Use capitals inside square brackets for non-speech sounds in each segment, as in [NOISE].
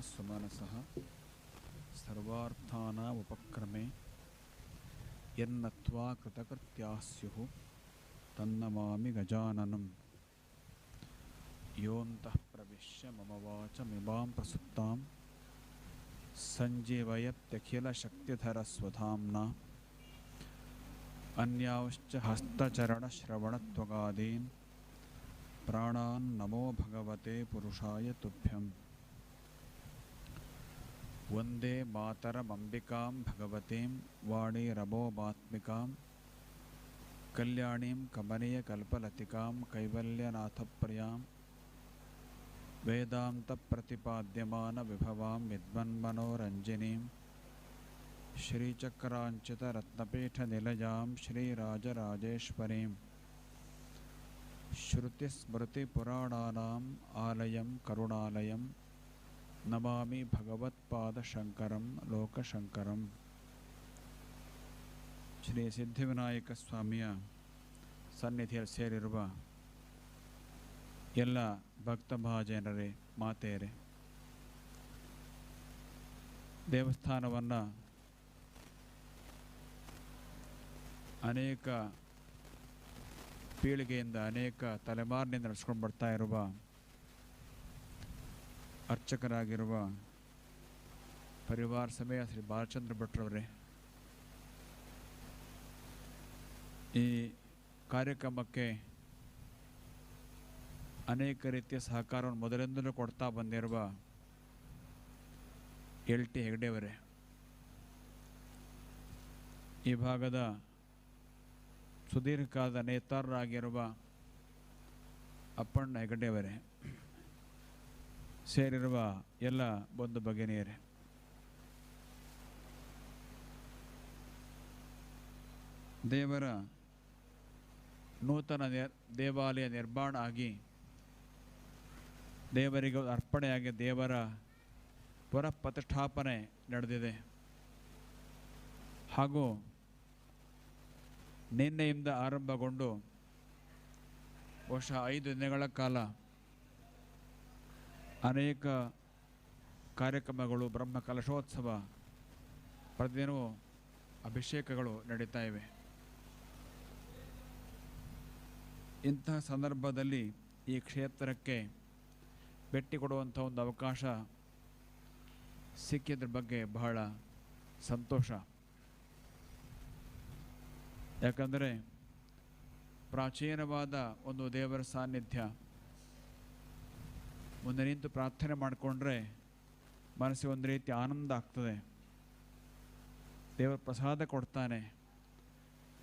स्वमनसः सर्वापक्रमे यन्नत्वा स्यु स्युः गजाननम। योत प्रवेश मम मम मीमा प्रसुप्ता। सञ्जीवयत्यखिलशक्तिधरस्वधाम्ना। अन्याश्च हस्तचरणश्रवणत्वगादीन्। प्राणा नमो भगवते पुरुषाय तोभ्यं वन्दे मातरमम्बिकां भगवतीं वाणीरमोमात्मिकां कल्याणीं कमनीयकल्पलतिकां कैवल्यनाथप्रियां वेदान्तप्रतिपाद्यमानविभवां विद्वन्मनोरञ्जिनीं श्रीचक्राञ्चितरत्नपीठनिलयां श्रीराजराजेश्वरीं श्रुतिस्मृतिपुराणानाम् आलयं करुणालयं ನಮಾಮಿ ಭಗವತ್ಪಾದಶಂಕರಂ ಲೋಕಶಂಕರಂ ಶ್ರೀ ಸಿದ್ಧಿವಿನಾಯಕ ಸ್ವಾಮಿಯ ಸನ್ನಿಧಿಯಲ್ಲಿ ಸೇರಿರುವ ಎಲ್ಲ ಭಕ್ತ ಮಹಾಜನರೇ, ಮಾತೆಯರೇ, ದೇವಸ್ಥಾನವನ್ನು ಅನೇಕ ಪೀಳಿಗೆಯಿಂದ ಅನೇಕ ತಲೆಮಾರಿನಿಂದ ನಡೆಸ್ಕೊಂಡು ಬರ್ತಾ ಇರುವ ಅರ್ಚಕರಾಗಿರುವ ಪರಿವಾರ ಸಮೇತ ಶ್ರೀ ಬಾಲಚಂದ್ರ ಭಟ್ರವರೇ, ಈ ಕಾರ್ಯಕ್ರಮಕ್ಕೆ ಅನೇಕ ರೀತಿಯ ಸಹಕಾರವನ್ನು ಮೊದಲಿಂದಲೂ ಕೊಡ್ತಾ ಬಂದಿರುವ ಎಲ್ ಟಿ ಹೆಗ್ಡೆಯವರೇ, ಈ ಭಾಗದ ಸುದೀರ್ಘಕಾಲದ ನೇತಾರರಾಗಿರುವ ಅಪ್ಪಣ್ಣ ಹೆಗಡೆಯವರೇ ಸೇರಿರುವ ಎಲ್ಲ ಬಂಧು ಭಗಿನಿಯರೇ. ದೇವರ ನೂತನ ನಿರ್ ದೇವಾಲಯ ನಿರ್ಮಾಣ ಆಗಿ ದೇವರಿಗೆ ಅರ್ಪಣೆಯಾಗಿ ದೇವರ ಪುನಃ ಪ್ರತಿಷ್ಠಾಪನೆ ನಡೆದಿದೆ. ಹಾಗೂ ನಿನ್ನೆಯಿಂದ ಆರಂಭಗೊಂಡು ವರ್ಷ ಐದು ದಿನಗಳ ಕಾಲ ಅನೇಕ ಕಾರ್ಯಕ್ರಮಗಳು, ಬ್ರಹ್ಮ ಕಲಶೋತ್ಸವ ಪ್ರತಿದಿನವೂ ಅಭಿಷೇಕಗಳು ನಡೀತಾ ಇವೆ. ಇಂತಹ ಸಂದರ್ಭದಲ್ಲಿ ಈ ಕ್ಷೇತ್ರಕ್ಕೆ ಭೇಟಿ ಕೊಡುವಂಥ ಒಂದು ಅವಕಾಶ ಸಿಕ್ಕಿದ್ರ ಬಗ್ಗೆ ಬಹಳ ಸಂತೋಷ. ಯಾಕಂದರೆ ಪ್ರಾಚೀನವಾದ ಒಂದು ದೇವರ ಸಾನ್ನಿಧ್ಯ ಮುಂದೆ ನಿಂತು ಪ್ರಾರ್ಥನೆ ಮಾಡಿಕೊಂಡ್ರೆ ಮನಸ್ಸಿಗೆ ಒಂದು ರೀತಿ ಆನಂದ ಆಗ್ತದೆ. ದೇವರ ಪ್ರಸಾದ ಕೊಡ್ತಾನೆ.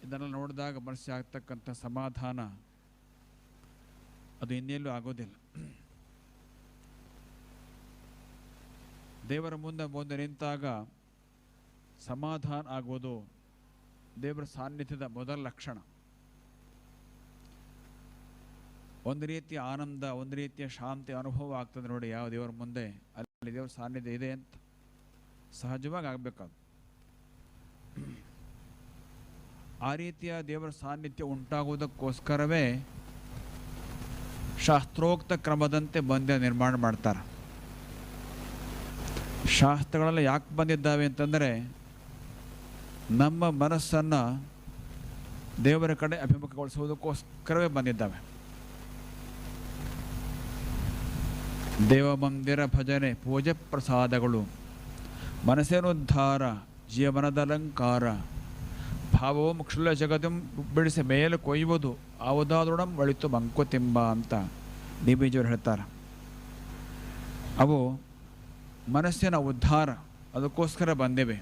ಇದನ್ನೆಲ್ಲ ನೋಡಿದಾಗ ಮನಸ್ಸಿಗೆ ಆಗ್ತಕ್ಕಂಥ ಸಮಾಧಾನ ಅದು ಇನ್ನೆಲ್ಲೂ ಆಗೋದಿಲ್ಲ. ದೇವರ ಮುಂದೆ ಮುಂದೆ ನಿಂತಾಗ ಸಮಾಧಾನ ಆಗುವುದು ದೇವರ ಸಾನ್ನಿಧ್ಯದ ಮೊದಲ ಲಕ್ಷಣ. ಒಂದು ರೀತಿಯ ಆನಂದ, ಒಂದು ರೀತಿಯ ಶಾಂತಿ, ಅನುಭವ ಆಗ್ತದೆ ನೋಡಿ ಯಾವ ದೇವರ ಮುಂದೆ. ಅಲ್ಲಿ ದೇವರ ಸಾನ್ನಿಧ್ಯ ಇದೆ ಅಂತ ಸಹಜವಾಗಿ ಆಗಬೇಕದು ಆ ರೀತಿಯ ದೇವರ ಸಾನ್ನಿಧ್ಯ ಉಂಟಾಗುವುದಕ್ಕೋಸ್ಕರವೇ ಶಾಸ್ತ್ರೋಕ್ತ ಕ್ರಮದಂತೆ ಬಂದ್ಯ ನಿರ್ಮಾಣ ಮಾಡ್ತಾರೆ. ಶಾಸ್ತ್ರಗಳೆಲ್ಲ ಯಾಕೆ ಬಂದಿದ್ದಾವೆ ಅಂತಂದರೆ ನಮ್ಮ ಮನಸ್ಸನ್ನು ದೇವರ ಕಡೆ ಅಭಿಮುಖಗೊಳಿಸುವುದಕ್ಕೋಸ್ಕರವೇ ಬಂದಿದ್ದಾವೆ. ದೇವಮಂದಿರ ಭಜನೆ, ಪೂಜೆ ಪ್ರಸಾದಗಳು, ಮನಸ್ಸಿನುದ್ಧಾರ ಜೀವನದ ಅಲಂಕಾರ ಭಾವವು ಮುಕ್ಷುಲ ಜಗದಂ ಬಿಡಿಸಿ ಮೇಲೆ ಕೊಯ್ಯುವುದು ಆವುದಾದೊಡಂ ಒಳಿತು ಮಂಕುತಿಂಬ ಅಂತ ಡಿ ಬಿ ಜಿಯವರು ಹೇಳ್ತಾರೆ. ಅವು ಮನಸ್ಸಿನ ಉದ್ಧಾರ, ಅದಕ್ಕೋಸ್ಕರ ಬಂದಿವೆ.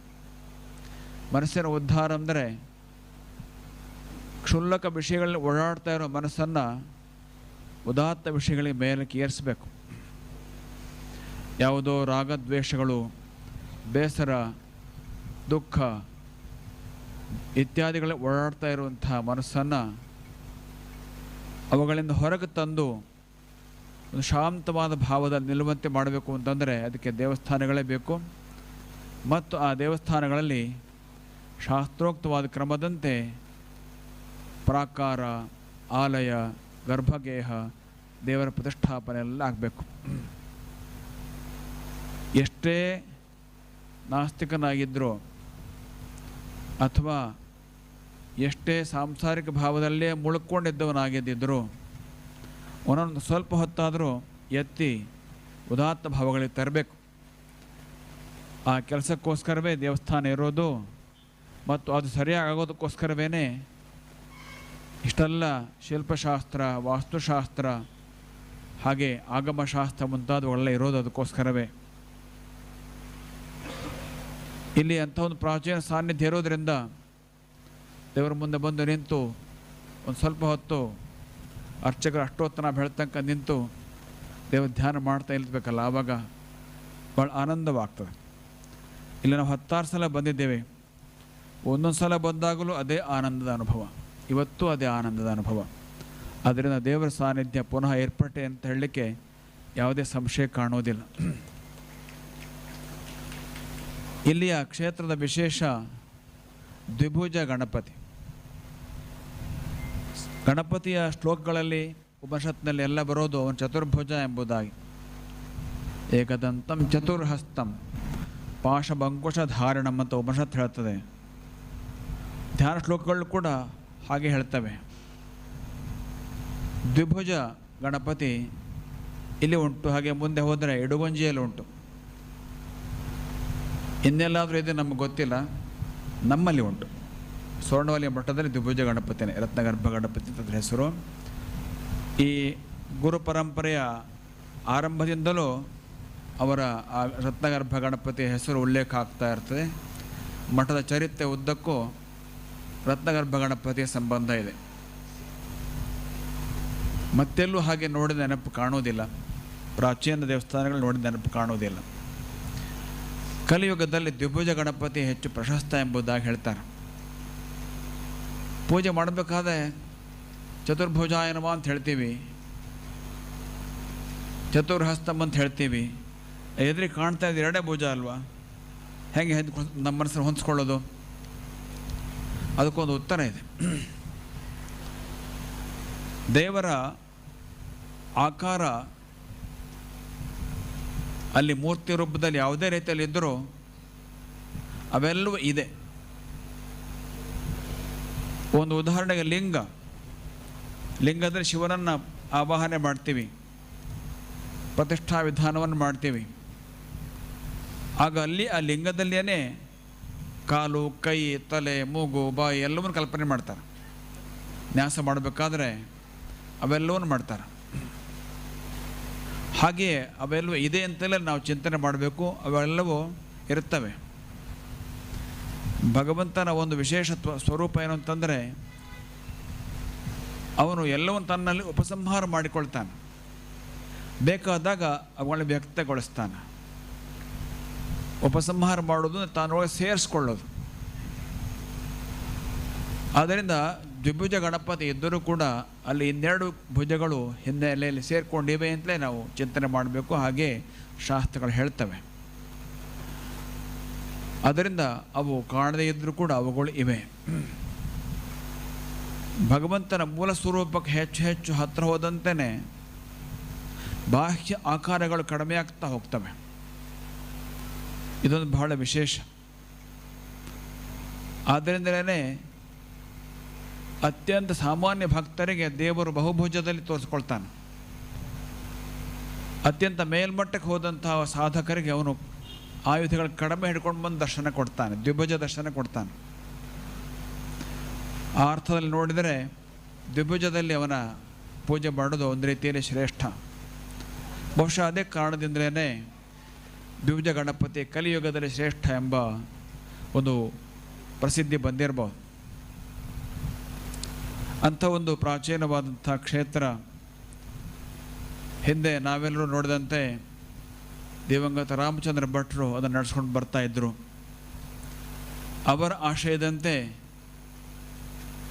ಮನಸ್ಸಿನ ಉದ್ಧಾರ ಅಂದರೆ ಕ್ಷುಲ್ಲಕ ವಿಷಯಗಳಲ್ಲಿ ಓಡಾಡ್ತಾ ಇರೋ ಮನಸ್ಸನ್ನು ಉದಾತ್ತ ವಿಷಯಗಳಿಗೆ ಮೇಲಕ್ಕೆ ಏರಿಸಬೇಕು ಯಾವುದೋ ರಾಗದ್ವೇಷಗಳು, ಬೇಸರ, ದುಃಖ ಇತ್ಯಾದಿಗಳ ಓಡಾಡ್ತಾ ಇರುವಂತಹ ಮನಸ್ಸನ್ನು ಅವುಗಳಿಂದ ಹೊರಗೆ ತಂದು ಒಂದು ಶಾಂತವಾದ ಭಾವದಲ್ಲಿ ನಿಲ್ಲುವಂತೆ ಮಾಡಬೇಕು ಅಂತಂದರೆ ಅದಕ್ಕೆ ದೇವಸ್ಥಾನಗಳೇ ಬೇಕು. ಮತ್ತು ಆ ದೇವಸ್ಥಾನಗಳಲ್ಲಿ ಶಾಸ್ತ್ರೋಕ್ತವಾದ ಕ್ರಮದಂತೆ ಪ್ರಾಕಾರ, ಆಲಯ, ಗರ್ಭಗೇಹ, ದೇವರ ಪ್ರತಿಷ್ಠಾಪನೆ ಎಲ್ಲ ಆಗಬೇಕು ಎಷ್ಟೇ ನಾಸ್ತಿಕನಾಗಿದ್ದರೂ ಅಥವಾ ಎಷ್ಟೇ ಸಾಂಸಾರಿಕ ಭಾವದಲ್ಲೇ ಮುಳ್ಕೊಂಡಿದ್ದವನಾಗಿದ್ದರೂ ಒಂದೊಂದು ಸ್ವಲ್ಪ ಹೊತ್ತಾದರೂ ಎತ್ತಿ ಉದಾತ್ತ ಭಾವಗಳಿಗೆ ತರಬೇಕು. ಆ ಕೆಲಸಕ್ಕೋಸ್ಕರವೇ ದೇವಸ್ಥಾನ ಇರೋದು ಮತ್ತು ಅದು ಸರಿಯಾಗಿ ಆಗೋದಕ್ಕೋಸ್ಕರವೇ ಇಷ್ಟೆಲ್ಲ ಶಿಲ್ಪಶಾಸ್ತ್ರ, ವಾಸ್ತುಶಾಸ್ತ್ರ ಹಾಗೆ ಆಗಮಶಾಸ್ತ್ರ ಮುಂತಾದವುಗಳೆಲ್ಲ ಇರೋದು ಅದಕ್ಕೋಸ್ಕರವೇ. ಇಲ್ಲಿ ಅಂಥ ಒಂದು ಪ್ರಾಚೀನ ಸಾನ್ನಿಧ್ಯ ಇರೋದರಿಂದ ದೇವರ ಮುಂದೆ ಬಂದು ನಿಂತು ಒಂದು ಸ್ವಲ್ಪ ಹೊತ್ತು ಅರ್ಚಕರು ಅಷ್ಟೋತ್ತನ ಬೆಳ್ತಂಕ ನಿಂತು ದೇವರ ಧ್ಯಾನ ಮಾಡ್ತಾ ಇಲ್ಬೇಕಲ್ಲ ಆವಾಗ ಭಾಳ ಆನಂದವಾಗ್ತದೆ. ಇಲ್ಲಿ ನಾವು ಹತ್ತಾರು ಸಲ ಬಂದಿದ್ದೇವೆ. ಒಂದೊಂದು ಸಲ ಬಂದಾಗಲೂ ಅದೇ ಆನಂದದ ಅನುಭವ. ಇವತ್ತು ಅದೇ ಆನಂದದ ಅನುಭವ. ಅದರಿಂದ ದೇವರ ಸಾನ್ನಿಧ್ಯ ಪುನಃ ಏರ್ಪಟ್ಟೆ ಅಂತ ಹೇಳಲಿಕ್ಕೆ ಯಾವುದೇ ಸಂಶಯ ಕಾಣೋದಿಲ್ಲ ಇಲ್ಲಿಯ ಕ್ಷೇತ್ರದ ವಿಶೇಷ ದ್ವಿಭುಜ ಗಣಪತಿ. ಗಣಪತಿಯ ಶ್ಲೋಕಗಳಲ್ಲಿ ಉಪನಿಷತ್ನಲ್ಲಿ ಎಲ್ಲ ಬರೋದು ಅವನು ಚತುರ್ಭುಜ ಎಂಬುದಾಗಿ. ಏಕದಂತಂ ಚತುರ್ಹಸ್ತಂ ಪಾಶಭಂಕುಶ ಧಾರಣಂ ಅಂತ ಉಪನಿಷತ್ ಹೇಳ್ತದೆ. ಧ್ಯಾನ ಶ್ಲೋಕಗಳು ಕೂಡ ಹಾಗೆ ಹೇಳ್ತವೆ. ದ್ವಿಭುಜ ಗಣಪತಿ ಇಲ್ಲಿ ಉಂಟು, ಹಾಗೆ ಮುಂದೆ ಹೋದರೆ ಇಡುಗೊಂಜಿಯಲ್ಲಿ ಉಂಟು. ಇನ್ನೆಲ್ಲಾದರೂ ಇದೆ ನಮಗೆ ಗೊತ್ತಿಲ್ಲ. ನಮ್ಮಲ್ಲಿ ಉಂಟು. ಸ್ವರ್ಣವಲಯ ಮಠದಲ್ಲಿ ದ್ವಿಭುಜ ಗಣಪತಿನೇ, ರತ್ನಗರ್ಭ ಗಣಪತಿ ಅಂತ ಹೆಸರು. ಈ ಗುರು ಪರಂಪರೆಯ ಆರಂಭದಿಂದಲೂ ಅವರ ಆ ರತ್ನಗರ್ಭ ಗಣಪತಿಯ ಹೆಸರು ಉಲ್ಲೇಖ ಆಗ್ತಾ ಇರ್ತದೆ. ಮಠದ ಚರಿತ್ರೆ ಉದ್ದಕ್ಕೂ ರತ್ನಗರ್ಭ ಗಣಪತಿಯ ಸಂಬಂಧ ಇದೆ. ಮತ್ತೆಲ್ಲೂ ಹಾಗೆ ನೋಡಿದ ನೆನಪು ಕಾಣುವುದಿಲ್ಲ. ಪ್ರಾಚೀನ ದೇವಸ್ಥಾನಗಳು ನೋಡಿದ ನೆನಪು ಕಾಣುವುದಿಲ್ಲ. ಕಲಿಯುಗದಲ್ಲಿ ದ್ವಿಭುಜ ಗಣಪತಿ ಹೆಚ್ಚು ಪ್ರಶಸ್ತ ಎಂಬುದಾಗಿ ಹೇಳ್ತಾರೆ. ಪೂಜೆ ಮಾಡಬೇಕಾದ್ರೆ ಏನವ ಅಂತ ಹೇಳ್ತೀವಿ ಚತುರ್ಹಸ್ತಮ್ ಅಂತ ಹೇಳ್ತೀವಿ. ಎದುರಿಗೆ ಕಾಣ್ತಾ ಇದ್ದು ಎರಡೇ ಭುಜ ಅಲ್ವಾ? ಹೆಂಗೆ ಹೆಂಗೆ ನಮ್ಮ ಮನಸ್ಸನ್ನು ಹೊಂದಿಸ್ಕೊಳ್ಳೋದು? ಅದಕ್ಕೊಂದು ಉತ್ತರ ಇದೆ. ದೇವರ ಆಕಾರ ಅಲ್ಲಿ ಮೂರ್ತಿ ರೂಪದಲ್ಲಿ ಯಾವುದೇ ರೀತಿಯಲ್ಲಿ ಇದ್ದರೂ ಅವೆಲ್ಲವೂ ಇದೆ. ಒಂದು ಉದಾಹರಣೆಗೆ ಲಿಂಗ. ಲಿಂಗದಲ್ಲಿ ಶಿವನನ್ನು ಆವಾಹನೆ ಮಾಡ್ತೀವಿ. ಪ್ರತಿಷ್ಠಾ ವಿಧಾನವನ್ನು ಮಾಡ್ತೀವಿ. ಆಗ ಅಲ್ಲಿ ಆ ಲಿಂಗದಲ್ಲಿಯೇ ಕಾಲು, ಕೈ, ತಲೆ, ಮೂಗು, ಬಾಯಿ ಎಲ್ಲವನ್ನು ಕಲ್ಪನೆ ಮಾಡ್ತಾರೆ. ನ್ಯಾಸ ಮಾಡಬೇಕಾದ್ರೆ ಅವೆಲ್ಲವನ್ನು ಮಾಡ್ತಾರೆ. ಹಾಗೆಯೇ ಅವೆಲ್ಲವೂ ಇದೆ ಅಂತಲೇ ನಾವು ಚಿಂತನೆ ಮಾಡಬೇಕು. ಅವೆಲ್ಲವೂ ಇರುತ್ತವೆ. ಭಗವಂತನ ಒಂದು ವಿಶೇಷತ್ವ ಸ್ವರೂಪ ಏನು ಅಂತಂದರೆ, ಅವನು ಎಲ್ಲವನ್ನು ತನ್ನಲ್ಲಿ ಉಪಸಂಹಾರ ಮಾಡಿಕೊಳ್ತಾನೆ. ಬೇಕಾದಾಗ ಅವುಗಳನ್ನ ವ್ಯಕ್ತಗೊಳಿಸ್ತಾನೆ. ಉಪಸಂಹಾರ ಮಾಡೋದು ತಾನೊಳಗೆ ಸೇರಿಸ್ಕೊಳ್ಳೋದು. ಆದ್ದರಿಂದ ದ್ವಿಭುಜ ಗಣಪತಿ ಇದ್ದರೂ ಕೂಡ ಅಲ್ಲಿ ಇನ್ನೆರಡು ಭುಜಗಳು ಹಿನ್ನೆಲೆಯಲ್ಲಿ ಸೇರಿಕೊಂಡಿವೆ ಅಂತಲೇ ನಾವು ಚಿಂತನೆ ಮಾಡಬೇಕು. ಹಾಗೆ ಶಾಸ್ತ್ರಗಳು ಹೇಳ್ತವೆ. ಅದರಿಂದ ಅವು ಕಾಣದೇ ಇದ್ದರೂ ಕೂಡ ಅವುಗಳು ಇವೆ. ಭಗವಂತನ ಮೂಲ ಸ್ವರೂಪಕ್ಕೆ ಹೆಚ್ಚು ಹೆಚ್ಚು ಹತ್ತಿರ ಹೋದಂತೆಯೇ ಬಾಹ್ಯ ಆಕಾರಗಳು ಕಡಿಮೆ ಆಗ್ತಾ ಹೋಗ್ತವೆ. ಇದೊಂದು ಬಹಳ ವಿಶೇಷ. ಆದ್ದರಿಂದಲೇ ಅತ್ಯಂತ ಸಾಮಾನ್ಯ ಭಕ್ತರಿಗೆ ದೇವರು ಬಹುಭುಜದಲ್ಲಿ ತೋರಿಸ್ಕೊಳ್ತಾನೆ. ಅತ್ಯಂತ ಮೇಲ್ಮಟ್ಟಕ್ಕೆ ಹೋದಂತಹ ಸಾಧಕರಿಗೆ ಅವನು ಆಯುಧಗಳು ಕಡಿಮೆ ಹಿಡ್ಕೊಂಡು ಬಂದು ದರ್ಶನ ಕೊಡ್ತಾನೆ, ದ್ವಿಭುಜ ದರ್ಶನ ಕೊಡ್ತಾನೆ. ಆ ಅರ್ಥದಲ್ಲಿ ನೋಡಿದರೆ ದ್ವಿಭುಜದಲ್ಲಿ ಅವನ ಪೂಜೆ ಮಾಡೋದು ಒಂದು ರೀತಿಯಲ್ಲಿ ಶ್ರೇಷ್ಠ. ಬಹುಶಃ ಅದೇ ಕಾರಣದಿಂದಲೇ ದ್ವಿಭುಜ ಗಣಪತಿ ಕಲಿಯುಗದಲ್ಲಿ ಶ್ರೇಷ್ಠ ಎಂಬ ಒಂದು ಪ್ರಸಿದ್ಧಿ ಬಂದಿರಬಹುದು ಅಂಥ ಒಂದು ಪ್ರಾಚೀನವಾದಂಥ ಕ್ಷೇತ್ರ ಹಿಂದೆ ನಾವೆಲ್ಲರೂ ನೋಡಿದಂತೆ ದಿವಂಗತ ರಾಮಚಂದ್ರ ಭಟ್ರು ಅದನ್ನು ನಡೆಸ್ಕೊಂಡು ಬರ್ತಾ ಇದ್ದರು ಅವರ ಆಶಯದಂತೆ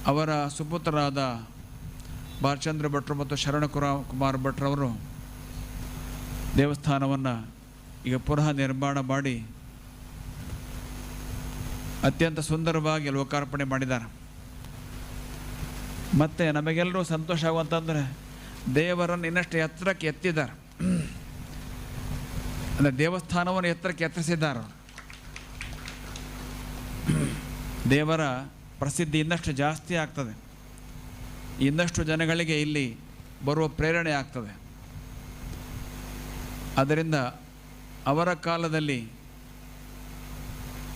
ಅವರ ಸುಪುತ್ರರಾದ ಬಾಲಚಂದ್ರ ಭಟ್ರು ಮತ್ತು ಶರಣ ಕುಮಾರ್ ಭಟ್ರವರು ದೇವಸ್ಥಾನವನ್ನು ಈಗ ಪುನಃ ನಿರ್ಮಾಣ ಮಾಡಿ ಅತ್ಯಂತ ಸುಂದರವಾಗಿ ಲೋಕಾರ್ಪಣೆ ಮಾಡಿದ್ದಾರೆ. ಮತ್ತು ನಮಗೆಲ್ಲರೂ ಸಂತೋಷ ಆಗುವಂತಂದರೆ ದೇವರನ್ನು ಇನ್ನಷ್ಟು ಎತ್ತರಕ್ಕೆ ಎತ್ತಿದ್ದಾರೆ. ಅಂದರೆ ದೇವಸ್ಥಾನವನ್ನು ಎತ್ತರಕ್ಕೆ ಎತ್ತರಿಸಿದ್ದಾರೆ ದೇವರ ಪ್ರಸಿದ್ಧಿ ಇನ್ನಷ್ಟು ಜಾಸ್ತಿ ಆಗ್ತದೆ. ಇನ್ನಷ್ಟು ಜನಗಳಿಗೆ ಇಲ್ಲಿ ಬರುವ ಪ್ರೇರಣೆ ಆಗ್ತದೆ. ಅದರಿಂದ ಅವರ ಕಾಲದಲ್ಲಿ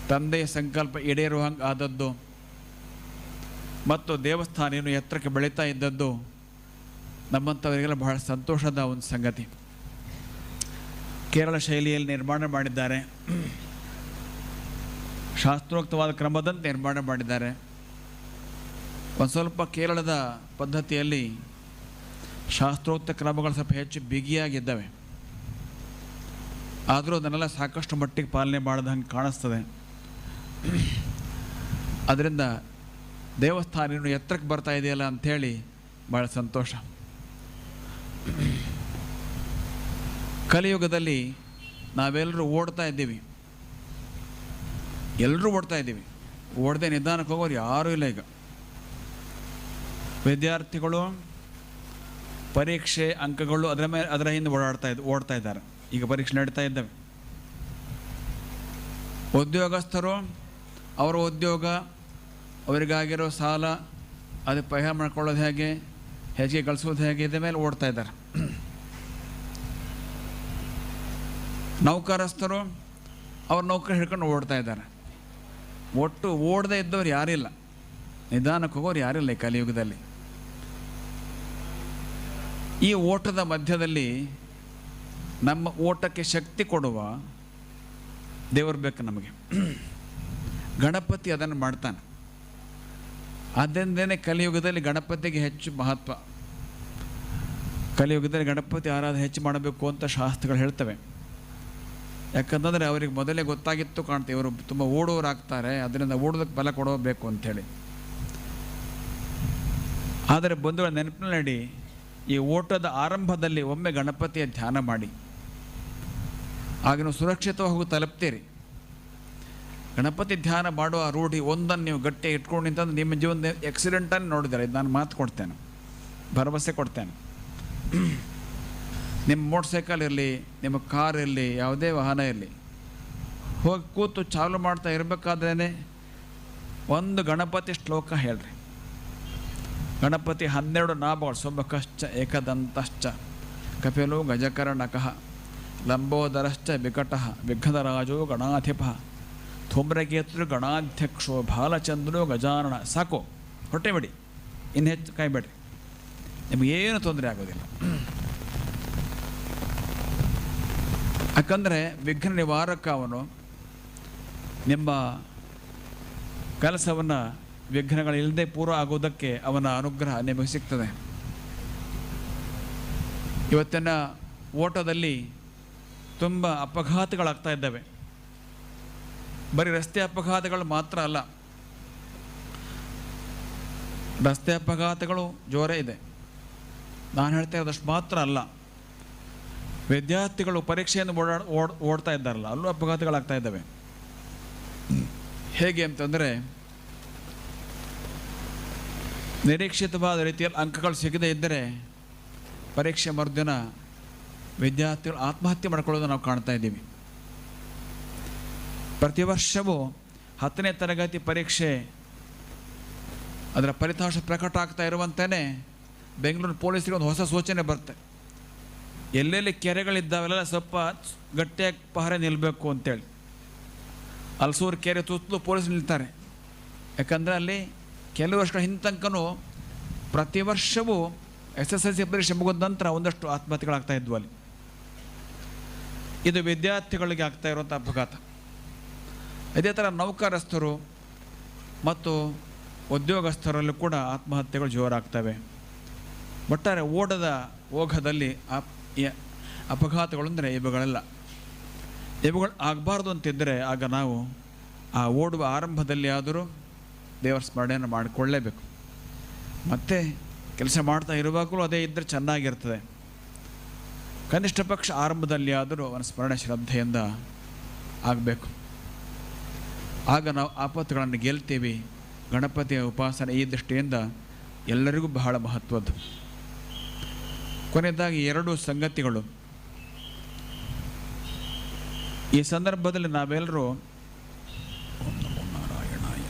ತಂದೆಯ ಸಂಕಲ್ಪ ಈಡೇರುವ ಹಂಗೆ ಆದದ್ದು ಮತ್ತು ದೇವಸ್ಥಾನ ಏನು ಎತ್ತರಕ್ಕೆ ಬೆಳೀತಾ ಇದ್ದದ್ದು ನಮ್ಮಂಥವರಿಗೆಲ್ಲ ಬಹಳ ಸಂತೋಷದ ಒಂದು ಸಂಗತಿ. ಕೇರಳ ಶೈಲಿಯಲ್ಲಿ ನಿರ್ಮಾಣ ಮಾಡಿದ್ದಾರೆ. ಶಾಸ್ತ್ರೋಕ್ತವಾದ ಕ್ರಮದಂತೆ ನಿರ್ಮಾಣ ಮಾಡಿದ್ದಾರೆ. ಒಂದು ಸ್ವಲ್ಪ ಕೇರಳದ ಪದ್ಧತಿಯಲ್ಲಿ ಶಾಸ್ತ್ರೋಕ್ತ ಕ್ರಮಗಳು ಸ್ವಲ್ಪ ಹೆಚ್ಚು ಬಿಗಿಯಾಗಿದ್ದಾವೆ. ಆದರೂ ಅದನ್ನೆಲ್ಲ ಸಾಕಷ್ಟು ಮಟ್ಟಿಗೆ ಪಾಲನೆ ಮಾಡಿದ ಹಂಗೆ ಕಾಣಿಸ್ತದೆ. ಅದರಿಂದ ದೇವಸ್ಥಾನ ಇನ್ನು ಎತ್ತರಕ್ಕೆ ಬರ್ತಾ ಇದೆಯಲ್ಲ ಅಂಥೇಳಿ ಭಾಳ ಸಂತೋಷ. ಕಲಿಯುಗದಲ್ಲಿ ನಾವೆಲ್ಲರೂ ಓಡ್ತಾ ಇದ್ದೀವಿ. ಎಲ್ಲರೂ ಓಡ್ತಾ ಇದ್ದೀವಿ. ಓಡದೆ ನಿಧಾನಕ್ಕೆ ಹೋಗೋರು ಯಾರೂ ಇಲ್ಲ ಈಗ. ವಿದ್ಯಾರ್ಥಿಗಳು, ಪರೀಕ್ಷೆ ಅಂಕಗಳು ಅದರ ಮೇಲೆ ಅದರ ಹಿಂದೆ ಓಡಾಡ್ತಾ ಇದ್ದು ಓಡ್ತಾ ಇದ್ದಾರೆ. ಈಗ ಪರೀಕ್ಷೆ ನಡೀತಾ ಇದ್ದಾವೆ. ಉದ್ಯೋಗಸ್ಥರು, ಅವರ ಉದ್ಯೋಗ ಅವರಿಗಾಗಿರೋ ಸಾಲ, ಅದು ಪರಿಹಾರ ಮಾಡ್ಕೊಳ್ಳೋದು ಹೇಗೆ ಹೆಚ್ಚಿಗೆ ಕಳಿಸೋದು ಹೇಗೆ, ಇದ್ರ ಮೇಲೆ ಓಡ್ತಾ ಇದ್ದಾರೆ. ನೌಕರಸ್ಥರು, ಅವ್ರ ನೌಕರಿ ಹಿಡ್ಕೊಂಡು ಓಡ್ತಾ ಇದ್ದಾರೆ. ಒಟ್ಟು ಓಡದೇ ಇದ್ದವ್ರು ಯಾರಿಲ್ಲ. ನಿಧಾನಕ್ಕೆ ಹೋಗೋರು ಯಾರಿಲ್ಲ ಈ ಕಲಿಯುಗದಲ್ಲಿ. ಈ ಓಟದ ಮಧ್ಯದಲ್ಲಿ ನಮ್ಮ ಓಟಕ್ಕೆ ಶಕ್ತಿ ಕೊಡುವ ದೇವರು ಬೇಕು ನಮಗೆ. ಗಣಪತಿ ಅದನ್ನು ಮಾಡ್ತಾನೆ. ಆದ್ದರಿಂದನೇ ಕಲಿಯುಗದಲ್ಲಿ ಗಣಪತಿಗೆ ಹೆಚ್ಚು ಮಹತ್ವ? ಕಲಿಯುಗದಲ್ಲಿ ಗಣಪತಿ ಆರಾಧನೆ ಹೆಚ್ಚು ಮಾಡಬೇಕು ಅಂತ ಶಾಸ್ತ್ರಗಳು ಹೇಳ್ತವೆ. ಯಾಕಂತಂದರೆ ಅವರಿಗೆ ಮೊದಲೇ ಗೊತ್ತಾಗಿತ್ತು ಕಾಣ್ತೆ ಇವರು ತುಂಬ ಓಡೋರಾಗ್ತಾರೆ, ಅದರಿಂದ ಓಡೋದಕ್ಕೆ ಬಲ ಕೊಡಬೇಕು ಅಂಥೇಳಿ. ಆದರೆ ಬಂಧುಗಳ ನೆನಪಿನಲ್ಲಿ ಈ ಓಟದ ಆರಂಭದಲ್ಲಿ ಒಮ್ಮೆ ಗಣಪತಿಯ ಧ್ಯಾನ ಮಾಡಿ. ಆಗ ನೀವು ಸುರಕ್ಷಿತವಾಗಿ ತಲುಪ್ತೀರಿ. ಗಣಪತಿ ಧ್ಯಾನ ಮಾಡುವ ರೂಢಿ ಒಂದನ್ನು ನೀವು ಗಟ್ಟಿ ಇಟ್ಕೊಂಡು ನಿಂತಂದ್ರೆ ನಿಮ್ಮ ಜೀವನದ ಎಕ್ಸಿಡೆಂಟನ್ನು ನೋಡಿದ್ದಾರೆ ಇದು ನಾನು ಮಾತು ಕೊಡ್ತೇನೆ, ಭರವಸೆ ಕೊಡ್ತೇನೆ. [CLEARS THROAT] ನಿಮ್ಮ ಮೋಟ್ರ್ ಸೈಕಲ್ ಇರಲಿ, ನಿಮ್ಮ ಕಾರ್ ಇರಲಿ, ಯಾವುದೇ ವಾಹನ ಇರಲಿ, ಹೋಗಿ ಕೂತು ಚಾಲು ಮಾಡ್ತಾ ಇರಬೇಕಾದ್ರೇ ಒಂದು ಗಣಪತಿ ಶ್ಲೋಕ ಹೇಳ್ರಿ. ಗಣಪತಿ ಹನ್ನೆರಡು ನಾಭಗಳು ಸೊಬಕಶ್ಚ, ಏಕದಂತಶ್ಚ, ಕಪಿಲು ಗಜಕರ್ಣಕಃ, ಲಂಬೋದರಶ್ಚ ವಿಕಟಃ ವಿಘ್ನರಾಜೋ ಗಣಾಧಿಪ. ಧೂಮ್ರಕೇತೃ ಗಣಾಧ್ಯಕ್ಷೋ, ಬಾಲಚಂದ್ರೋ ಗಜಾನನ. ಸಾಕು, ಹೊಟ್ಟೆ ಬಿಡಿ. ಇನ್ನು ಹೆಚ್ಚು ಕಾಯ್ಬೇಡ್ರಿ ನಿಮಗೇನು ತೊಂದರೆ ಆಗೋದಿಲ್ಲ. ಯಾಕಂದರೆ ವಿಘ್ನ ನಿವಾರಕ ಅವನು ನಿಮ್ಮ ಕೆಲಸವನ್ನು ವಿಘ್ನಗಳಿಲ್ಲದೆ ಪೂರ್ವ ಆಗೋದಕ್ಕೆ ಅವನ ಅನುಗ್ರಹ ನಿಮಗೆ ಸಿಗ್ತದೆ. ಇವತ್ತಿನ ಓಟದಲ್ಲಿ ತುಂಬ ಅಪಘಾತಗಳಾಗ್ತಾ ಇದ್ದಾವೆ. ಬರೀ ರಸ್ತೆ ಅಪಘಾತಗಳು ಮಾತ್ರ ಅಲ್ಲ. ರಸ್ತೆ ಅಪಘಾತಗಳು ಜೋರೇ ಇದೆ. ನಾನು ಹೇಳ್ತಾ ಇರೋದಷ್ಟು ಮಾತ್ರ ಅಲ್ಲ. ವಿದ್ಯಾರ್ಥಿಗಳು ಪರೀಕ್ಷೆಯನ್ನು ಓಡಾ, ಓಡ್, ಓಡ್ತಾ ಇದ್ದಾರಲ್ಲ, ಅಲ್ಲೂ ಅಪಘಾತಗಳಾಗ್ತಾ ಇದ್ದಾವೆ. ಹೇಗೆ ಅಂತಂದರೆ, ನಿರೀಕ್ಷಿತವಾದ ರೀತಿಯಲ್ಲಿ ಅಂಕಗಳು ಸಿಗದೇ ಇದ್ದರೆ ಪರೀಕ್ಷೆ ಮರುದಿನ ವಿದ್ಯಾರ್ಥಿಗಳು ಆತ್ಮಹತ್ಯೆ ಮಾಡ್ಕೊಳ್ಳೋದು ನಾವು ಕಾಣ್ತಾ ಇದ್ದೀವಿ. ಪ್ರತಿ ವರ್ಷವೂ ಹತ್ತನೇ ತರಗತಿ ಪರೀಕ್ಷೆ ಅದರ ಫಲಿತಾಂಶ ಪ್ರಕಟ ಆಗ್ತಾ ಇರುವಂತೆಯೇ ಬೆಂಗಳೂರು ಪೊಲೀಸರಿಗೆ ಒಂದು ಹೊಸ ಸೂಚನೆ ಬರುತ್ತೆ. ಎಲ್ಲೆಲ್ಲಿ ಕೆರೆಗಳಿದ್ದಾವೆಲ್ಲ ಸ್ವಲ್ಪ ಗಟ್ಟಿಯಾಗಿ ಪಹರೆ ನಿಲ್ಲಬೇಕು ಅಂತೇಳಿ. ಅಲ್ಸೂರು ಕೆರೆ ತುತ್ತಲು ಪೊಲೀಸ್ ನಿಲ್ತಾರೆ. ಯಾಕಂದರೆ ಅಲ್ಲಿ ಕೆಲವು ವರ್ಷಗಳ ಹಿಂತಂಕನೂ ಪ್ರತಿ ವರ್ಷವೂ ಎಸ್ ಎಸ್ ಎಲ್ ಸಿ ಪರೀಕ್ಷೆ ಮುಗಿದ ನಂತರ ಒಂದಷ್ಟು ಆತ್ಮಹತ್ಯೆಗಳಾಗ್ತಾ ಇದ್ವು ಅಲ್ಲಿ. ಇದು ವಿದ್ಯಾರ್ಥಿಗಳಿಗೆ ಆಗ್ತಾ ಇರುವಂಥ ಅಪಘಾತ. ಇದೇ ಥರ ನೌಕರಸ್ಥರು ಮತ್ತು ಉದ್ಯೋಗಸ್ಥರಲ್ಲೂ ಕೂಡ ಆತ್ಮಹತ್ಯೆಗಳು ಜೋರಾಗ್ತವೆ. ಒಟ್ಟಾರೆ ಓಡದ ಓಘದಲ್ಲಿ ಅಪ್ ಅಪಘಾತಗಳು ಅಂದರೆ ಇವುಗಳೆಲ್ಲ. ಇವುಗಳು ಆಗಬಾರ್ದು ಅಂತಿದ್ದರೆ ಆಗ ನಾವು ಆ ಓಡುವ ಆರಂಭದಲ್ಲಿ ಆದರೂ ದೇವರ ಸ್ಮರಣೆಯನ್ನು ಮಾಡಿಕೊಳ್ಳೇಬೇಕು. ಮತ್ತು ಕೆಲಸ ಮಾಡ್ತಾ ಇರುವಾಗಲೂ ಅದೇ ಇದ್ದರೆ ಚೆನ್ನಾಗಿರ್ತದೆ. ಕನಿಷ್ಠ ಪಕ್ಷ ಆರಂಭದಲ್ಲಿ ಆದರೂ ಅವನ ಸ್ಮರಣೆ ಶ್ರದ್ಧೆಯಿಂದ ಆಗಬೇಕು. ಆಗ ನಾವು ಆಪತ್ತುಗಳನ್ನು ಗೆಲ್ತೇವೆ. ಗಣಪತಿಯ ಉಪಾಸನೆ ಈ ದೃಷ್ಟಿಯಿಂದ ಎಲ್ಲರಿಗೂ ಬಹಳ ಮಹತ್ವದ್ದು. ಕೊನೆಯದಾಗಿ ಎರಡು ಸಂಗತಿಗಳು. ಈ ಸಂದರ್ಭದಲ್ಲಿ ನಾವೆಲ್ಲರೂ ಓಂ ನಮೋ ನಾರಾಯಣಾಯ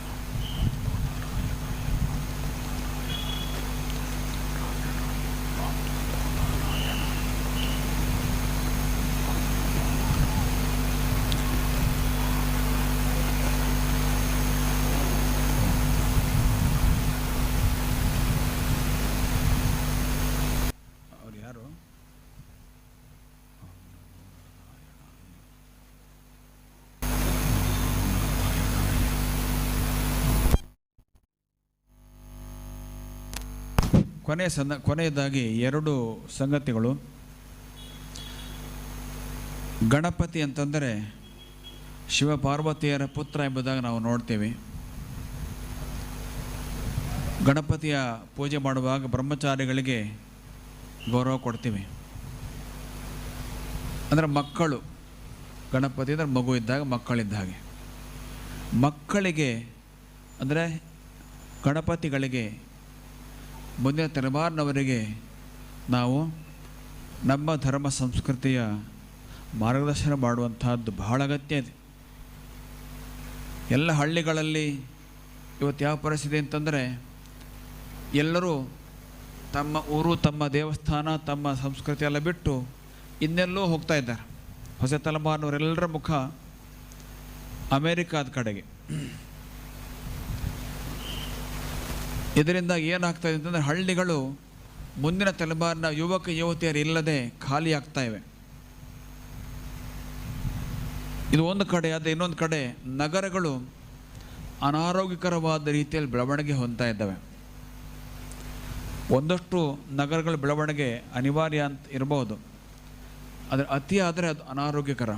ಅವ್ರು ಯಾರು ಕೊನೆಯ ಸಂದ, ಕೊನೆಯದಾಗಿ ಎರಡು ಸಂಗತಿಗಳು. ಗಣಪತಿ ಅಂತಂದರೆ ಶಿವ ಪಾರ್ವತಿಯರ ಪುತ್ರ ಎಂಬುದಾಗಿ ನಾವು ನೋಡ್ತೀವಿ. ಗಣಪತಿಯ ಪೂಜೆ ಮಾಡುವಾಗ ಬ್ರಹ್ಮಚಾರಿಗಳಿಗೆ ಗೌರವ ಕೊಡ್ತೀವಿ. ಅಂದರೆ ಮಕ್ಕಳು, ಗಣಪತಿ ಅಂದರೆ ಮಗು ಇದ್ದಾಗ ಮಕ್ಕಳಿದ್ದ ಹಾಗೆ. ಮಕ್ಕಳಿಗೆ ಅಂದರೆ ಗಣಪತಿಗಳಿಗೆ ಮುಂದಿನ ತಲೆಮಾರಿನವರೆಗೆ ನಾವು ನಮ್ಮ ಧರ್ಮ ಸಂಸ್ಕೃತಿಯ ಮಾರ್ಗದರ್ಶನ ಮಾಡುವಂಥದ್ದು ಬಹಳ ಅಗತ್ಯ ಇದೆ. ಎಲ್ಲ ಹಳ್ಳಿಗಳಲ್ಲಿ ಇವತ್ತು ಯಾವ ಪರಿಸ್ಥಿತಿ ಅಂತಂದರೆ ಎಲ್ಲರೂ ತಮ್ಮ ಊರು, ತಮ್ಮ ದೇವಸ್ಥಾನ, ತಮ್ಮ ಸಂಸ್ಕೃತಿ ಎಲ್ಲ ಬಿಟ್ಟು ಇನ್ನೆಲ್ಲೋ ಹೋಗ್ತಾ ಇದ್ದಾರೆ. ಹೊಸ ತಲೆಮಾರಿನವರೆಲ್ಲರ ಮುಖ ಅಮೇರಿಕಾದ ಕಡೆಗೆ. ಇದರಿಂದ ಏನಾಗ್ತಾ ಇದೆ ಅಂತಂದರೆ ಹಳ್ಳಿಗಳು ಮುಂದಿನ ತಲೆಮಾರಿನ ಯುವಕ, ಯುವತಿಯರು ಇಲ್ಲದೆ ಖಾಲಿ ಆಗ್ತಾ ಇವೆ. ಇದು ಒಂದು ಕಡೆ, ಆದರೆ ಇನ್ನೊಂದು ಕಡೆ ನಗರಗಳು ಅನಾರೋಗ್ಯಕರವಾದ ರೀತಿಯಲ್ಲಿ ಬೆಳವಣಿಗೆ ಹೊಂದ್ತಾ ಇದ್ದಾವೆ. ಒಂದಷ್ಟು ನಗರಗಳ ಬೆಳವಣಿಗೆ ಅನಿವಾರ್ಯ ಅಂತ ಇರಬಹುದು ಆದರೆ ಅತಿ ಆದರೆ ಅದು ಅನಾರೋಗ್ಯಕರ.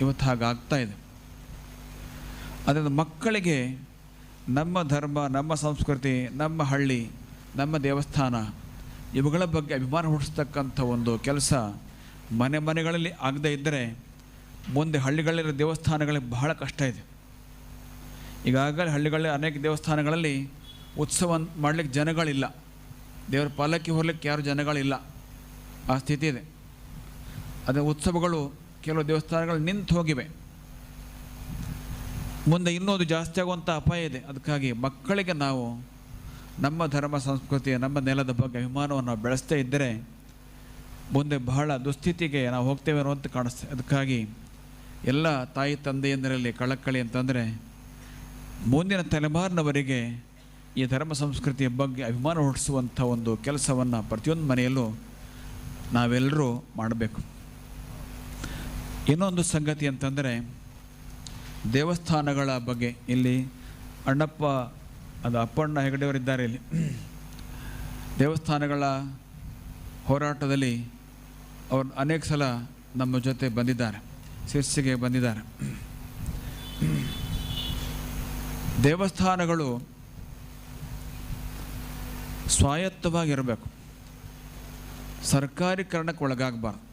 ಇವತ್ತು ಹಾಗಾಗ್ತಾ ಇದೆ. ಅದರಿಂದ ಮಕ್ಕಳಿಗೆ ನಮ್ಮ ಧರ್ಮ, ನಮ್ಮ ಸಂಸ್ಕೃತಿ, ನಮ್ಮ ಹಳ್ಳಿ, ನಮ್ಮ ದೇವಸ್ಥಾನ, ಇವುಗಳ ಬಗ್ಗೆ ಅಭಿಮಾನ ಹುಟ್ಟಿಸ್ತಕ್ಕಂಥ ಒಂದು ಕೆಲಸ ಮನೆ ಮನೆಗಳಲ್ಲಿ ಆಗದೇ ಇದ್ದರೆ ಮುಂದೆ ಹಳ್ಳಿಗಳಲ್ಲಿರೋ ದೇವಸ್ಥಾನಗಳಿಗೆ ಬಹಳ ಕಷ್ಟ ಇದೆ. ಈಗಾಗಲೇ ಹಳ್ಳಿಗಳಲ್ಲಿ ಅನೇಕ ದೇವಸ್ಥಾನಗಳಲ್ಲಿ ಉತ್ಸವ ಮಾಡಲಿಕ್ಕೆ ಜನಗಳಿಲ್ಲ. ದೇವರ ಪಾಲಕ್ಕೆ ಹೊರಲಿಕ್ಕೆ ಯಾರು ಜನಗಳಿಲ್ಲ. ಆ ಸ್ಥಿತಿ ಇದೆ. ಅದೇ ಉತ್ಸವಗಳು ಕೆಲವು ದೇವಸ್ಥಾನಗಳು ನಿಂತು ಹೋಗಿವೆ. ಮುಂದೆ ಇನ್ನೊಂದು ಜಾಸ್ತಿ ಆಗುವಂಥ ಅಪಾಯ ಇದೆ. ಅದಕ್ಕಾಗಿ ಮಕ್ಕಳಿಗೆ ನಾವು ನಮ್ಮ ಧರ್ಮ, ಸಂಸ್ಕೃತಿಯ, ನಮ್ಮ ನೆಲದ ಬಗ್ಗೆ ಅಭಿಮಾನವನ್ನು ಬೆಳೆಸ್ತಾ ಇದ್ದರೆ ಮುಂದೆ ಬಹಳ ದುಸ್ಥಿತಿಗೆ ನಾವು ಹೋಗ್ತೇವೆ ಅಂತ ಕಾಣಿಸ್ತೇವೆ ಅದಕ್ಕಾಗಿ ಎಲ್ಲ ತಾಯಿ ತಂದೆಯಂದರಲ್ಲಿ ಕಳಕಳಿ ಅಂತಂದರೆ ಮುಂದಿನ ತಲೆಮಾರಿನವರಿಗೆ ಈ ಧರ್ಮ, ಸಂಸ್ಕೃತಿಯ ಬಗ್ಗೆ ಅಭಿಮಾನ ಹುಟ್ಟಿಸುವಂಥ ಒಂದು ಕೆಲಸವನ್ನು ಪ್ರತಿಯೊಂದು ಮನೆಯಲ್ಲೂ ನಾವೆಲ್ಲರೂ ಮಾಡಬೇಕು. ಇನ್ನೊಂದು ಸಂಗತಿ ಅಂತಂದರೆ ದೇವಸ್ಥಾನಗಳ ಬಗ್ಗೆ ಇಲ್ಲಿ ಅಣ್ಣಪ್ಪ, ಅದು ಅಪ್ಪಣ್ಣ ಹೆಗಡೆಯವರಿದ್ದಾರೆ ಇಲ್ಲಿ. ದೇವಸ್ಥಾನಗಳ ಹೋರಾಟದಲ್ಲಿ ಅವರು ಅನೇಕ ಸಲ ನಮ್ಮ ಜೊತೆ ಬಂದಿದ್ದಾರೆ, ಶಿರ್ಸಿಗೆ ಬಂದಿದ್ದಾರೆ. ದೇವಸ್ಥಾನಗಳು ಸ್ವಾಯತ್ತವಾಗಿರಬೇಕು. ಸರ್ಕಾರೀಕರಣಕ್ಕೆ ಒಳಗಾಗಬಾರ್ದು.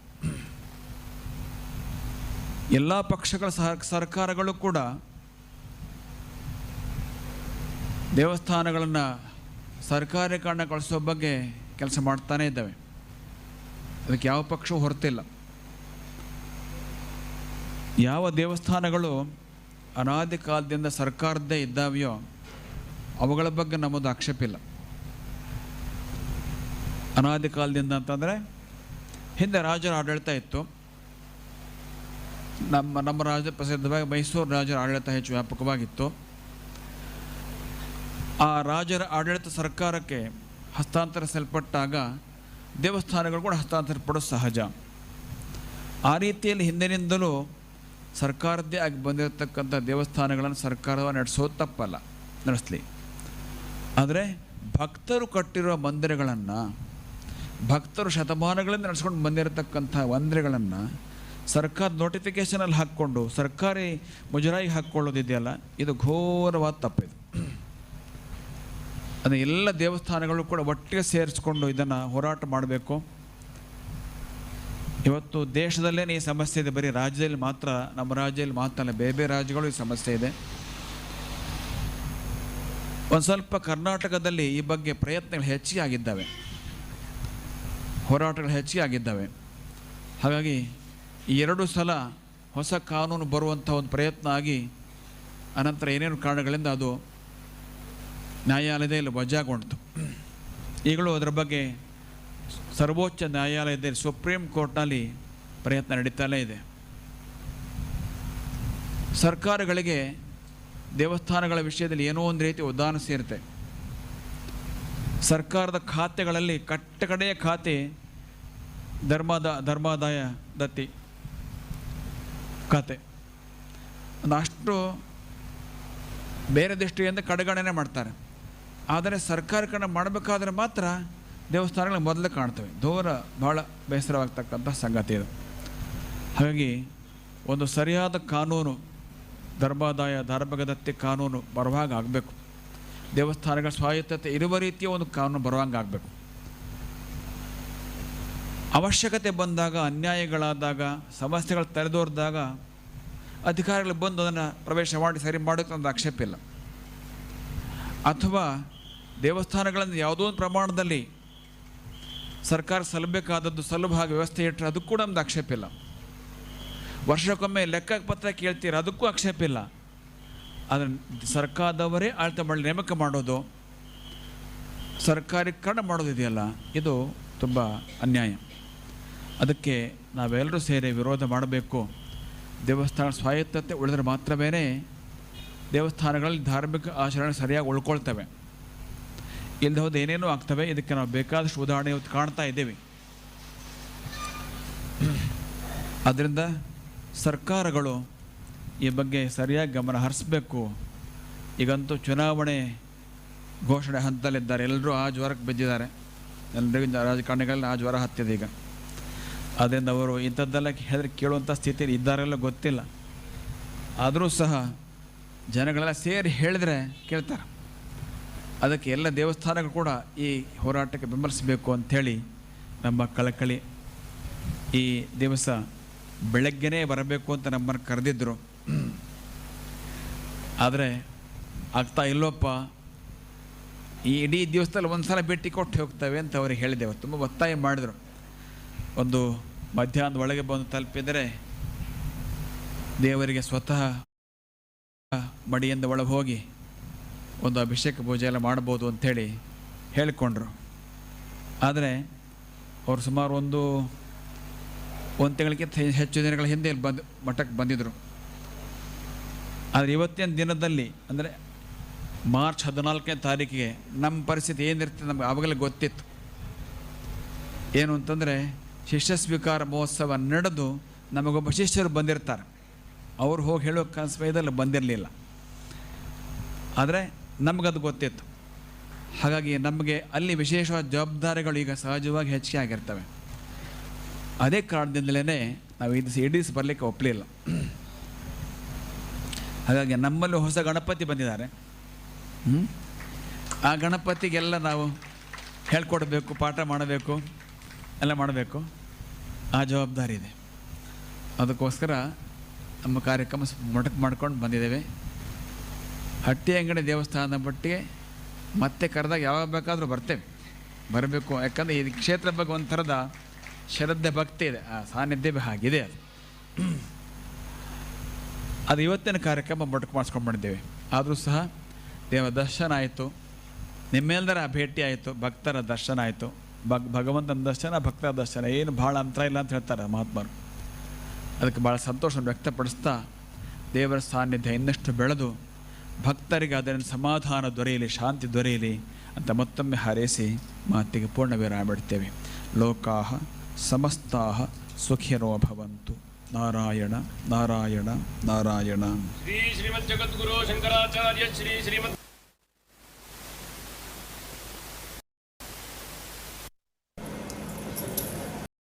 ಎಲ್ಲ ಪಕ್ಷಗಳ ಸಹ ಸರ್ಕಾರಗಳು ಕೂಡ ದೇವಸ್ಥಾನಗಳನ್ನು ಸರ್ಕಾರೀಕರಣ ಕಳಿಸೋ ಬಗ್ಗೆ ಕೆಲಸ ಮಾಡ್ತಾನೇ ಇದ್ದಾವೆ. ಅದಕ್ಕೆ ಯಾವ ಪಕ್ಷವೂ ಹೊರತಿಲ್ಲ. ಯಾವ ದೇವಸ್ಥಾನಗಳು ಅನಾದಿ ಕಾಲದಿಂದ ಸರ್ಕಾರದ್ದೇ ಇದ್ದಾವೆಯೋ ಅವುಗಳ ಬಗ್ಗೆ ನಮ್ಮದು ಆಕ್ಷೇಪ ಇಲ್ಲ. ಅನಾದಿ ಕಾಲದಿಂದ ಅಂತಂದರೆ ಹಿಂದೆ ರಾಜರ ಆಡಳಿತ ಇತ್ತು. ನಮ್ಮ ನಮ್ಮ ರಾಜ ಪ್ರಸಿದ್ಧವಾಗಿ ಮೈಸೂರು ರಾಜರ ಆಡಳಿತ ಹೆಚ್ಚು ವ್ಯಾಪಕವಾಗಿತ್ತು. ಆ ರಾಜರ ಆಡಳಿತ ಸರ್ಕಾರಕ್ಕೆ ಹಸ್ತಾಂತರಿಸಲ್ಪಟ್ಟಾಗ ದೇವಸ್ಥಾನಗಳು ಕೂಡ ಹಸ್ತಾಂತರಪಡೋದು ಸಹಜ. ಆ ರೀತಿಯಲ್ಲಿ ಹಿಂದಿನಿಂದಲೂ ಸರ್ಕಾರದ್ದೇ ಆಗಿ ಬಂದಿರತಕ್ಕಂಥ ದೇವಸ್ಥಾನಗಳನ್ನು ಸರ್ಕಾರ ನಡೆಸೋದು ತಪ್ಪಲ್ಲ, ನಡೆಸಲಿ. ಆದರೆ ಭಕ್ತರು ಕಟ್ಟಿರುವ ಮಂದಿರಗಳನ್ನು, ಭಕ್ತರು ಶತಮಾನಗಳಿಂದ ನಡೆಸ್ಕೊಂಡು ಬಂದಿರತಕ್ಕಂಥ ಮಂದಿರಗಳನ್ನು ಸರ್ಕಾರ ನೋಟಿಫಿಕೇಷನಲ್ಲಿ ಹಾಕ್ಕೊಂಡು, ಸರ್ಕಾರಿ ಮುಜರಾಯಿ ಹಾಕ್ಕೊಳ್ಳೋದಿದೆಯಲ್ಲ, ಇದು ಘೋರವಾದ ತಪ್ಪಿದೆ. ಅದು ಎಲ್ಲ ದೇವಸ್ಥಾನಗಳು ಕೂಡ ಒಟ್ಟಿಗೆ ಸೇರಿಸ್ಕೊಂಡು ಇದನ್ನು ಹೋರಾಟ ಮಾಡಬೇಕು. ಇವತ್ತು ದೇಶದಲ್ಲೇ ಈ ಸಮಸ್ಯೆ ಇದೆ, ಬರೀ ರಾಜ್ಯದಲ್ಲಿ ಮಾತ್ರ, ನಮ್ಮ ರಾಜ್ಯದಲ್ಲಿ ಮಾತ್ರ ಬೇರೆ ಬೇರೆ ರಾಜ್ಯಗಳು ಈ ಸಮಸ್ಯೆ ಇದೆ. ಒಂದು ಸ್ವಲ್ಪ ಕರ್ನಾಟಕದಲ್ಲಿ ಈ ಬಗ್ಗೆ ಪ್ರಯತ್ನಗಳು ಹೆಚ್ಚಿಗೆ ಆಗಿದ್ದಾವೆ. ಹೋರಾಟಗಳು ಹೆಚ್ಚಿಗೆ ಆಗಿದ್ದಾವೆ. ಹಾಗಾಗಿ ಈ ಎರಡು ಸಲ ಹೊಸ ಕಾನೂನು ಬರುವಂಥ ಒಂದು ಪ್ರಯತ್ನ ಆಗಿ ಅನಂತರ ಏನೇನು ಕಾರಣಗಳಿಂದ ಅದು ನ್ಯಾಯಾಲಯದಲ್ಲಿ ವಜಾಗೊಂಡಿತು. ಈಗಲೂ ಅದರ ಬಗ್ಗೆ ಸರ್ವೋಚ್ಚ ನ್ಯಾಯಾಲಯದಲ್ಲಿ ಸುಪ್ರೀಂ ಕೋರ್ಟ್ನಲ್ಲಿ ಪ್ರಯತ್ನ ನಡೀತಲೇ ಇದೆ. ಸರ್ಕಾರಗಳಿಗೆ ದೇವಸ್ಥಾನಗಳ ವಿಷಯದಲ್ಲಿ ಏನೋ ಒಂದು ರೀತಿ ಉದಾಹರಣೆ ಸೇರುತ್ತೆ. ಸರ್ಕಾರದ ಖಾತೆಗಳಲ್ಲಿ ಕಟ್ಟಕಡೆಯ ಖಾತೆ ಧರ್ಮದ ಧರ್ಮಾದಾಯ ದತ್ತಿ ಖಾತೆ. ಅಷ್ಟು ಬೇರೆ ದೃಷ್ಟಿಯಿಂದ ಕಡೆಗಣನೆ ಮಾಡ್ತಾರೆ. ಆದರೆ ಸರ್ಕಾರ ಕಡೆ ಮಾಡಬೇಕಾದ್ರೆ ಮಾತ್ರ ದೇವಸ್ಥಾನಗಳು ಮೊದಲು ಕಾಣ್ತವೆ. ದೂರ ಭಾಳ ಬೇಸರವಾಗ್ತಕ್ಕಂಥ ಸಂಗತಿ ಇದು. ಹಾಗಾಗಿ ಒಂದು ಸರಿಯಾದ ಕಾನೂನು, ಧರ್ಮಾದಾಯ, ಧರ್ಮಗದತ್ತಿ ದತ್ತಿ ಕಾನೂನು ಬರುವಾಗ ಆಗಬೇಕು ದೇವಸ್ಥಾನಗಳ ಸ್ವಾಯತ್ತತೆ ಇರುವ ರೀತಿಯ ಒಂದು ಕಾನೂನು ಬರುವಂಗೆ ಆಗಬೇಕು ಅವಶ್ಯಕತೆ ಬಂದಾಗ, ಅನ್ಯಾಯಗಳಾದಾಗ, ಸಮಸ್ಯೆಗಳು ತಲೆದೋರಿದಾಗ ಅಧಿಕಾರಿಗಳು ಬಂದು ಅದನ್ನು ಪ್ರವೇಶ ಮಾಡಿ ಸರಿ ಮಾಡೋಕ್ಕೆ ಒಂದು ಆಕ್ಷೇಪ ಇಲ್ಲ. ಅಥವಾ ದೇವಸ್ಥಾನಗಳನ್ನು ಯಾವುದೋ ಒಂದು ಪ್ರಮಾಣದಲ್ಲಿ ಸರ್ಕಾರ ಸಲ್ಲಬೇಕಾದದ್ದು ಸಲ್ಲಭಾಗ ವ್ಯವಸ್ಥೆ ಇಟ್ಟರೆ ಅದಕ್ಕೂ ಕೂಡ ನಮ್ದು ಆಕ್ಷೇಪ ಇಲ್ಲ. ವರ್ಷಕ್ಕೊಮ್ಮೆ ಲೆಕ್ಕ ಪತ್ರ ಕೇಳ್ತೀರ ಅದಕ್ಕೂ ಆಕ್ಷೇಪ ಇಲ್ಲ. ಆದರೆ ಸರ್ಕಾರದವರೇ ಆಳ್ತ ಮಾಡಿ ನೇಮಕ ಮಾಡೋದು, ಸರ್ಕಾರೀಕರಣ ಮಾಡೋದಿದೆಯಲ್ಲ ಇದು ತುಂಬ ಅನ್ಯಾಯ. ಅದಕ್ಕೆ ನಾವೆಲ್ಲರೂ ಸೇರಿ ವಿರೋಧ ಮಾಡಬೇಕು. ದೇವಸ್ಥಾನ ಸ್ವಾಯತ್ತತೆ ಉಳಿದ್ರೆ ಮಾತ್ರವೇ ದೇವಸ್ಥಾನಗಳಲ್ಲಿ ಧಾರ್ಮಿಕ ಆಚರಣೆ ಸರಿಯಾಗಿ ಉಳ್ಕೊಳ್ತವೆ. ಇಲ್ಲದೆ ಹೋದ ಏನೇನೋ ಆಗ್ತವೆ, ಇದಕ್ಕೆ ನಾವು ಬೇಕಾದಷ್ಟು ಉದಾಹರಣೆ ಇವತ್ತು ಕಾಣ್ತಾ ಇದ್ದೀವಿ. ಅದರಿಂದ ಸರ್ಕಾರಗಳು ಈ ಬಗ್ಗೆ ಸರಿಯಾಗಿ ಗಮನ ಹರಿಸ್ಬೇಕು. ಈಗಂತೂ ಚುನಾವಣೆ ಘೋಷಣೆ ಹಂತದಲ್ಲಿದ್ದಾರೆ. ಎಲ್ಲರೂ ಆ ಜ್ವರಕ್ಕೆ ಬಿದ್ದಿದ್ದಾರೆ. ಎಲ್ಲರಿಗೂ ರಾಜಕಾರಣಿಗಳಲ್ಲಿ ಆ ಜ್ವರ ಹತ್ತಿದೆ ಈಗ. ಅದರಿಂದ ಅವರು ಇಂಥದ್ದೆಲ್ಲ ಹೆದರಿ ಕೇಳುವಂಥ ಸ್ಥಿತಿಯಲ್ಲಿ ಇದ್ದಾರೆಲ್ಲ ಗೊತ್ತಿಲ್ಲ. ಆದರೂ ಸಹ ಜನಗಳೆಲ್ಲ ಸೇರಿ ಹೇಳಿದ್ರೆ ಕೇಳ್ತಾರೆ. ಅದಕ್ಕೆ ಎಲ್ಲ ದೇವಸ್ಥಾನಗಳು ಕೂಡ ಈ ಹೋರಾಟಕ್ಕೆ ಬೆಂಬಲಿಸಬೇಕು ಅಂಥೇಳಿ ನಮ್ಮ ಕಳಕಳಿ ಈ ದಿವಸ ಬೆಳಗ್ಗೆನೇ ಬರಬೇಕು ಅಂತ ನಮ್ಮನ್ನು ಕರೆದಿದ್ದರು. ಆದರೆ ಆಗ್ತಾ ಇಲ್ಲೋಪ್ಪ. ಈ ಇಡೀ ದಿವಸದಲ್ಲಿ ಒಂದು ಸಲ ಭೇಟಿ ಕೊಟ್ಟು ಹೋಗ್ತವೆ ಅಂತ ಅವ್ರಿಗೆ ಹೇಳಿದೆವು. ತುಂಬ ಒತ್ತಾಯ ಮಾಡಿದರು. ಒಂದು ಮಧ್ಯಾಹ್ನದ ಒಳಗೆ ಬಂದು ತಲುಪಿದರೆ ದೇವರಿಗೆ ಸ್ವತಃ ಮಡಿಯಿಂದ ಒಳಗೆ ಹೋಗಿ ಒಂದು ಅಭಿಷೇಕ ಪೂಜೆ ಎಲ್ಲ ಮಾಡ್ಬೋದು ಅಂಥೇಳಿ ಹೇಳಿಕೊಂಡ್ರು. ಆದರೆ ಅವರು ಸುಮಾರು ಒಂದು ಒಂದು ತಿಂಗಳಿಗಿಂತ ಹೆಚ್ಚು ದಿನಗಳ ಹಿಂದೆ ಇಲ್ಲಿ ಬಂದು, ಮಠಕ್ಕೆ ಬಂದಿದ್ದರು ಆದರೆ ಇವತ್ತಿನ ದಿನದಲ್ಲಿ, ಅಂದರೆ ಮಾರ್ಚ್ ಹದಿನಾಲ್ಕನೇ ತಾರೀಕಿಗೆ ನಮ್ಮ ಪರಿಸ್ಥಿತಿ ಏನಿರ್ತದೆ ನಮಗೆ ಆವಾಗಲೇ ಗೊತ್ತಿತ್ತು. ಏನು ಅಂತಂದರೆ ಶಿಷ್ಯ ಸ್ವೀಕಾರ ಮಹೋತ್ಸವ ನಡೆದು ನಮಗೊಬ್ಬ ಶಿಷ್ಯರು ಬಂದಿರ್ತಾರೆ. ಅವ್ರು ಹೋಗಿ ಹೇಳೋ ಸಮಯದಲ್ಲಿ ಬಂದಿರಲಿಲ್ಲ. ಆದರೆ ನಮಗದು ಗೊತ್ತಿತ್ತು. ಹಾಗಾಗಿ ನಮಗೆ ಅಲ್ಲಿ ವಿಶೇಷವಾದ ಜವಾಬ್ದಾರಿಗಳು ಈಗ ಸಹಜವಾಗಿ ಹೆಚ್ಚಿಗೆ ಆಗಿರ್ತವೆ. ಅದೇ ಕಾರಣದಿಂದಲೇ ನಾವು ಇದು ಇಡೀಸ್ ಬರಲಿಕ್ಕೆ ಒಪ್ಪಲಿಲ್ಲ ಹಾಗಾಗಿ ನಮ್ಮಲ್ಲೂ ಹೊಸ ಗಣಪತಿ ಬಂದಿದ್ದಾರೆ? ಆ ಗಣಪತಿಗೆಲ್ಲ ನಾವು ಹೇಳ್ಕೊಡ್ಬೇಕು, ಪಾಠ ಮಾಡಬೇಕು. ಎಲ್ಲ ಮಾಡಬೇಕು? ಆ ಜವಾಬ್ದಾರಿ ಇದೆ. ಅದಕ್ಕೋಸ್ಕರ ನಮ್ಮ ಕಾರ್ಯಕ್ರಮ ಮೊಟಕ್ ಮಾಡ್ಕೊಂಡು ಬಂದಿದ್ದೇವೆ. ಹಟ್ಟಿ ಅಂಗಡಿ ದೇವಸ್ಥಾನದ ಮಟ್ಟಿಗೆ ಮತ್ತೆ ಕರೆದಾಗ ಯಾವಾಗ ಬೇಕಾದರೂ ಬರ್ತೇವೆ. ಬರಬೇಕು. ಯಾಕಂದರೆ ಈ ಕ್ಷೇತ್ರ ಬಗ್ಗೆ ಒಂಥರದ ಥರದ ಶ್ರದ್ಧೆ, ಭಕ್ತಿ ಇದೆ. ಆ ಸಾನ್ನಿಧ್ಯ ಹಾಗಿದೆ ಅದು. ಅದು ಇವತ್ತಿನ ಕಾರ್ಯಕ್ರಮ ಮೊಟಕು ಮಾಡಿಸ್ಕೊಂಡು ಬಂದಿದ್ದೇವೆ. ಆದರೂ ಸಹ ದೇವ ದರ್ಶನ ಆಯಿತು. ನಿಮ್ಮೆಲ್ಲರ ಭೇಟಿ ಆಯಿತು. ಭಕ್ತರ ದರ್ಶನ ಆಯಿತು. ಭಗ್ ಭಗವಂತನ ದರ್ಶನ ಭಕ್ತರ ದರ್ಶನ ಏನು ಭಾಳ ಅಂತರ ಇಲ್ಲ ಅಂತ ಹೇಳ್ತಾರೆ ಮಹಾತ್ಮರು. ಅದಕ್ಕೆ ಭಾಳ ಸಂತೋಷವನ್ನು ವ್ಯಕ್ತಪಡಿಸ್ತಾ ದೇವರ ಸಾನ್ನಿಧ್ಯ ಇನ್ನಷ್ಟು ಬೆಳೆದು ಭಕ್ತರಿಗೆ ಅದರಿಂದ ಸಮಾಧಾನ ದೊರೆಯಲಿ, ಶಾಂತಿ ದೊರೆಯಲಿ ಅಂತ ಮತ್ತೊಮ್ಮೆ ಹಾರೈಸಿ ಮಾತಿಗೆ ಪೂರ್ಣ ವಿರಾಮ ಬಿಡ್ತೇವೆ ಲೋಕಾ ಸಮಸ್ತಾ ಸುಖಿರೋ ಭವಂತು. ನಾರಾಯಣ ನಾರಾಯಣ ನಾರಾಯಣ. ಶ್ರೀ ಶ್ರೀಮದ್ ಜಗದ್ಗುರು ಶಂಕರಾಚಾರ್ಯ, ಶ್ರೀ ಶ್ರೀಮದ್